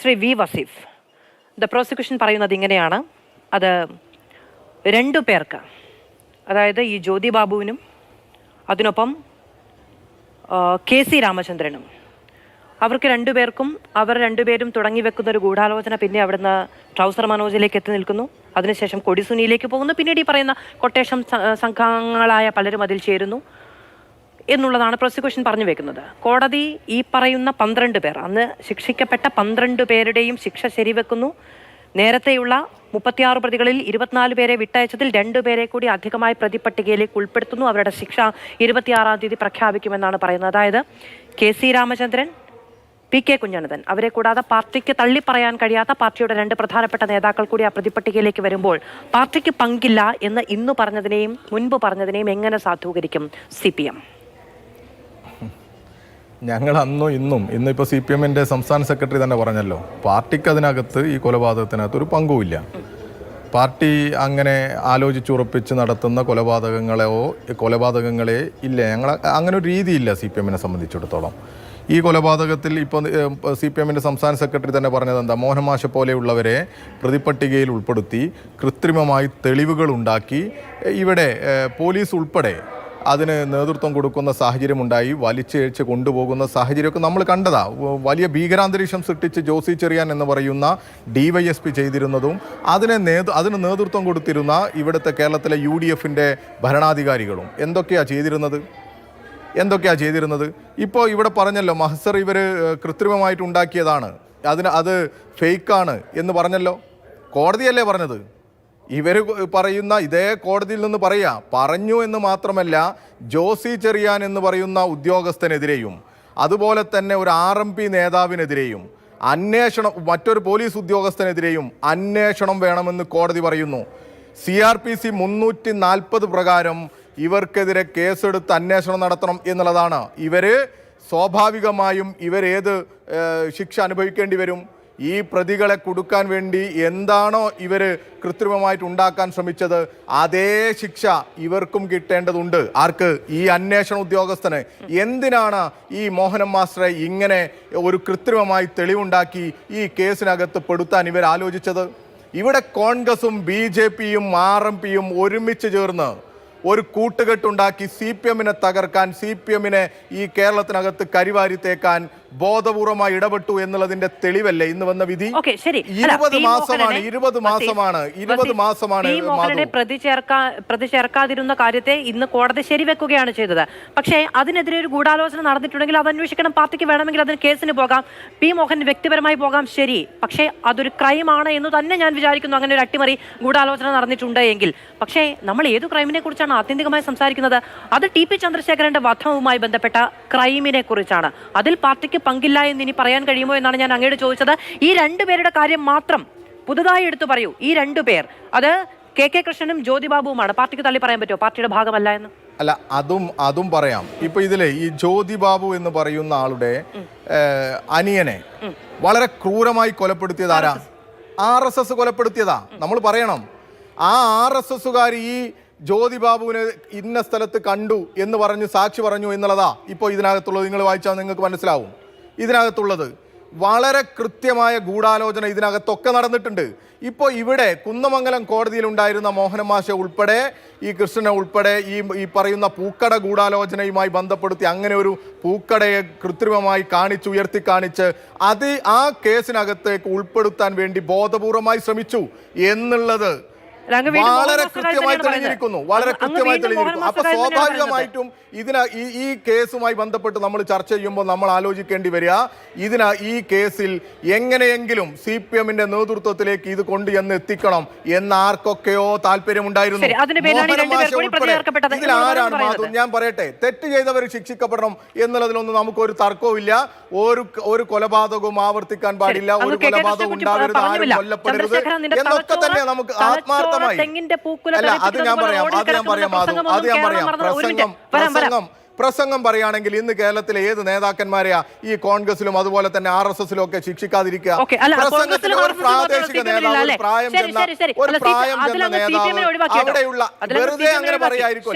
Shri V Vaseef. The prosecution പറയുന്നത് ഇങ്ങനെയാണ്. അത് രണ്ടു പേർക്ക് അതായത് ഈ ജ്യോതി ബാബുവിനും അതിനൊപ്പം കെ സി രാമചന്ദ്രനും. അവർക്ക് രണ്ടുപേർക്കും അവർ രണ്ടുപേരും തുടങ്ങി വെക്കുന്ന ഒരു ഗൂഢാലോചന പിന്നെ അവിടുന്ന് ട്രൗസർ മനോജിലേക്ക് എത്തി നിൽക്കുന്നു. അതിനുശേഷം കൊടിസുനിയിലേക്ക് പോകുന്നു. പിന്നീട് ഈ പറയുന്ന കൊട്ടേഷൻ സംഘങ്ങളായ പലരും അതിൽ ചേരുന്നു. എന്നുള്ളതാണ് പ്രോസിക്യൂഷൻ പറഞ്ഞു വെക്കുന്നത്. കോടതി ഈ പറയുന്ന പന്ത്രണ്ട് പേർ അന്ന് ശിക്ഷിക്കപ്പെട്ട പന്ത്രണ്ട് പേരുടെയും ശിക്ഷ ശരിവെക്കുന്നു. നേരത്തെയുള്ള മുപ്പത്തിയാറ് പ്രതികളിൽ ഇരുപത്തിനാല് പേരെ വിട്ടയച്ചതിൽ രണ്ടുപേരെ കൂടി അധികമായി പ്രതിപട്ടികയിലേക്ക് ഉൾപ്പെടുത്തുന്നു. അവരുടെ ശിക്ഷ ഇരുപത്തിയാറാം തീയതി പ്രഖ്യാപിക്കുമെന്നാണ് പറയുന്നത്. അതായത് K C Ramachandran P K Kunhanandan അവരെ കൂടാതെ പാർട്ടിക്ക് തള്ളിപ്പറയാൻ കഴിയാത്ത പാർട്ടിയുടെ രണ്ട് പ്രധാനപ്പെട്ട നേതാക്കൾ കൂടി ആ പ്രതിപട്ടികയിലേക്ക് വരുമ്പോൾ പാർട്ടിക്ക് പങ്കില്ല എന്ന് ഇന്ന് പറഞ്ഞതിനെയും മുൻപ് പറഞ്ഞതിനെയും എങ്ങനെ സാധൂകരിക്കും? സി ഞങ്ങൾ അന്നും ഇന്നും ഇന്നിപ്പോൾ സി പി എമ്മിന്റെ സംസ്ഥാന സെക്രട്ടറി തന്നെ പറഞ്ഞല്ലോ പാർട്ടിക്ക് അതിനകത്ത് ഈ കൊലപാതകത്തിനകത്ത് ഒരു പങ്കുമില്ല. പാർട്ടി അങ്ങനെ ആലോചിച്ചുറപ്പിച്ച് നടത്തുന്ന കൊലപാതകങ്ങളെയോ കൊലപാതകങ്ങളെ ഇല്ല. ഞങ്ങൾ അങ്ങനെ ഒരു രീതിയില്ല സി പി എമ്മിനെ സംബന്ധിച്ചിടത്തോളം. ഈ കൊലപാതകത്തിൽ ഇപ്പോൾ സി പി എമ്മിന്റെ സംസ്ഥാന സെക്രട്ടറി തന്നെ പറഞ്ഞത് എന്താ മോഹനമാശ പോലെയുള്ളവരെ പ്രതിപട്ടികയിൽ ഉൾപ്പെടുത്തി കൃത്രിമമായി തെളിവുകൾ ഉണ്ടാക്കി. ഇവിടെ പോലീസ് ഉൾപ്പെടെ അതിന് നേതൃത്വം കൊടുക്കുന്ന സാഹചര്യമുണ്ടായി വലിച്ചേഴ്ച കൊണ്ടുപോകുന്ന സാഹചര്യമൊക്കെ നമ്മൾ കണ്ടതാ. വലിയ ഭീകരാന്തരീക്ഷം സൃഷ്ടിച്ച് ജോസി ചെറിയാൻ എന്ന് പറയുന്ന ഡി വൈ എസ് പി ചെയ്തിരുന്നതും അതിനെ നേതൃ അതിന് നേതൃത്വം കൊടുത്തിരുന്ന ഇവിടുത്തെ കേരളത്തിലെ യു ഡി എഫിന്റെ ഭരണാധികാരികളും. എന്തൊക്കെയാ ചെയ്തിരുന്നത്? എന്തൊക്കെയാണ് ചെയ്തിരുന്നത്? ഇപ്പോൾ ഇവിടെ പറഞ്ഞല്ലോ മഹസർ ഇവർ കൃത്രിമമായിട്ട് ഉണ്ടാക്കിയതാണ്. അതിന് അത് ഫേക്കാണ് എന്ന് പറഞ്ഞല്ലോ? കോടതിയല്ലേ പറഞ്ഞത്? ഇവർ പറയുന്ന ഇതേ കോടതിയിൽ നിന്ന് പറയാ പറഞ്ഞു എന്ന് മാത്രമല്ല ജോസി ചെറിയാൻ എന്ന് പറയുന്ന ഉദ്യോഗസ്ഥനെതിരെയും അതുപോലെ തന്നെ ഒരു ആർ എം പി നേതാവിനെതിരെയും അന്വേഷണം മറ്റൊരു പോലീസ് ഉദ്യോഗസ്ഥനെതിരെയും അന്വേഷണം വേണമെന്ന് കോടതി പറയുന്നു. സി ആർ പി സി മുന്നൂറ്റി നാൽപ്പത് പ്രകാരം ഇവർക്കെതിരെ കേസെടുത്ത് അന്വേഷണം നടത്തണം എന്നുള്ളതാണ്. ഇവർ സ്വാഭാവികമായും ഇവരേത് ശിക്ഷ അനുഭവിക്കേണ്ടി വരും. ഈ പ്രതികളെ കൊടുക്കാൻ വേണ്ടി എന്താണോ ഇവർ കൃത്രിമമായിട്ട് ഉണ്ടാക്കാൻ ശ്രമിച്ചത് അതേ ശിക്ഷ ഇവർക്കും കിട്ടേണ്ടതുണ്ട്. ആർക്ക്? ഈ അന്വേഷണ ഉദ്യോഗസ്ഥന്. എന്തിനാണ് ഈ മോഹനം മാസ്റ്ററെ ഇങ്ങനെ ഒരു കൃത്രിമമായി തെളിവുണ്ടാക്കി ഈ കേസിനകത്ത് പെടുത്താൻ ഇവർ ആലോചിച്ചത്? ഇവിടെ കോൺഗ്രസും ബി ജെ പിയും ആർ എം പിയും ഒരുമിച്ച് ചേർന്ന് ഒരു കൂട്ടുകെട്ടുണ്ടാക്കി സി പി എമ്മിനെ തകർക്കാൻ സി പി എമ്മിനെ ഈ കേരളത്തിനകത്ത് കരിവാരി തേക്കാൻ ബോധപൂർവമായി ഇടപെട്ടു എന്നുള്ളതിന്റെ തെളിവല്ലേ ഇന്ന് വന്ന വിധി? ശരി. ഇരുപത്. മാസമാണ് ഇരുപത് മാസമാണ് ഇരുപത് മാസമാണ് പ്രതിചേർക്കാതിരുന്ന പ്രതി ചേർക്കാ പ്രതി ചേർക്കാതിരുന്ന കാര്യത്തെ ഇന്ന് കോടതി ശരിവെക്കുകയാണ് ചെയ്തത്. പക്ഷേ അതിനെതിരെ ഒരു ഗൂഢാലോചന നടന്നിട്ടുണ്ടെങ്കിൽ അത് അന്വേഷിക്കണം പാർട്ടിക്ക് വേണമെങ്കിൽ അതിന് കേസിന് പോകാം പി മോഹൻ വ്യക്തിപരമായി പോകാം ശരി. പക്ഷേ അതൊരു ക്രൈമാണ് എന്ന് തന്നെ ഞാൻ വിചാരിക്കുന്നു അങ്ങനെ ഒരു അട്ടിമറി ഗൂഢാലോചന നടന്നിട്ടുണ്ട് എങ്കിൽ. പക്ഷേ നമ്മൾ ഏത് ക്രൈമിനെ കുറിച്ചാണ് ആത്യന്തികമായി സംസാരിക്കുന്നത്? അത് ടി പി ചന്ദ്രശേഖരന്റെ വധവുമായി ബന്ധപ്പെട്ട ക്രൈമിനെ കുറിച്ചാണ്. അതിൽ പാർട്ടിക്ക് പങ്കില്ല എന്ന് ഇനി പറയാൻ കഴിയുമോ എന്നാണ് ഞാൻ അങ്ങോട്ട് ചോദിച്ചത്. ഈ രണ്ടുപേരുടെ കാര്യം മാത്രം പുതുതായി എടുത്തു പറയൂ. ഈ രണ്ടു പേർ. അത് കെ കെ കൃഷ്ണനും ജ്യോതിബാബുവുമാണ് പാർട്ടിക്ക് തള്ളി പറയാൻ പറ്റുമോ? പാർട്ടിയുടെ ഭാഗമല്ല എന്ന്. അല്ല അതും അതും പറയാം. ഇപ്പൊ ഇതിലെ ഈ ജ്യോതി ബാബു എന്ന് പറയുന്ന ആളുടെ അനിയനെ വളരെ ക്രൂരമായി കൊലപ്പെടുത്തിയത് ആരാ? ആർ എസ് എസ് കൊലപ്പെടുത്തിയതാ. നമ്മൾ പറയണം. ആ ആർ എസ് എസ്സുകാർ ഈ ജ്യോതി ബാബുവിനെ ഇന്ന സ്ഥലത്ത് കണ്ടു എന്ന് പറഞ്ഞു സാക്ഷി പറഞ്ഞു എന്നുള്ളതാ ഇപ്പോൾ ഇതിനകത്തുള്ളത്. നിങ്ങൾ വായിച്ചാൽ നിങ്ങൾക്ക് മനസ്സിലാവും. ഇതിനകത്തുള്ളത്. വളരെ കൃത്യമായ ഗൂഢാലോചന ഇതിനകത്തൊക്കെ നടന്നിട്ടുണ്ട്. ഇപ്പോൾ ഇവിടെ കുന്നമംഗലം കോടതിയിൽ ഉണ്ടായിരുന്ന മോഹനമാശ ഉൾപ്പെടെ ഈ കൃഷ്ണനെ ഉൾപ്പെടെ ഈ ഈ പറയുന്ന പൂക്കട ഗൂഢാലോചനയുമായി ബന്ധപ്പെടുത്തി അങ്ങനെ ഒരു പൂക്കടയെ കൃത്രിമമായി കാണിച്ച് ഉയർത്തി കാണിച്ച് അത് ആ കേസിനകത്തേക്ക് ഉൾപ്പെടുത്താൻ വേണ്ടി ബോധപൂർവമായി ശ്രമിച്ചു എന്നുള്ളത് വളരെ കൃത്യമായി തെളിഞ്ഞിരിക്കുന്നു. വളരെ കൃത്യമായി തെളിഞ്ഞിരിക്കുന്നു. അപ്പൊ സ്വാഭാവികമായിട്ടും ഇതിന് ഈ ഈ കേസുമായി ബന്ധപ്പെട്ട് നമ്മൾ ചർച്ച ചെയ്യുമ്പോൾ നമ്മൾ ആലോചിക്കേണ്ടി വരിക ഇതിന് ഈ കേസിൽ എങ്ങനെയെങ്കിലും സി പി എമ്മിന്റെ നേതൃത്വത്തിലേക്ക് ഇത് കൊണ്ട് എന്ന് എത്തിക്കണം എന്ന് ആർക്കൊക്കെയോ താല്പര്യമുണ്ടായിരുന്നു. ഇതിൽ ആരാണ്. മാധു? ഞാൻ പറയട്ടെ തെറ്റ് ചെയ്തവർ ശിക്ഷിക്കപ്പെടണം എന്നുള്ളതിലൊന്നും നമുക്ക് ഒരു തർക്കവുമില്ല ഒരു ഒരു കൊലപാതകവും ആവർത്തിക്കാൻ പാടില്ല ഒരു കൊലപാതകം ഉണ്ടാകരുത് ഉണ്ടാവരുത് ആരും. കൊല്ലപ്പെടരുത് എന്നൊക്കെ തന്നെ നമുക്ക് തലച്ചോറ് അല്ല അത് ഞാൻ പറയാം അത് ഞാൻ പറയാം മാധു പ്രസംഗം അത് ഞാൻ പറയാം. പ്രസംഗം. പ്രസംഗം പ്രസംഗം പറയുകയാണെങ്കിൽ ഇന്ന് കേരളത്തിലെ ഏത് നേതാക്കന്മാരെയാ ഈ കോൺഗ്രസിലും അതുപോലെ തന്നെ ആർ എസ് എസിലും ഒക്കെ ശിക്ഷിക്കാതിരിക്കുക? പ്രസംഗത്തിന് ഒരു പ്രാദേശിക നേതാവ് ഒരു പ്രായം ചെന്ന. ഒരു ചെന്ന നേതാവ് അവിടെയുള്ള വെറുതെ അങ്ങനെ പറയായിരിക്കും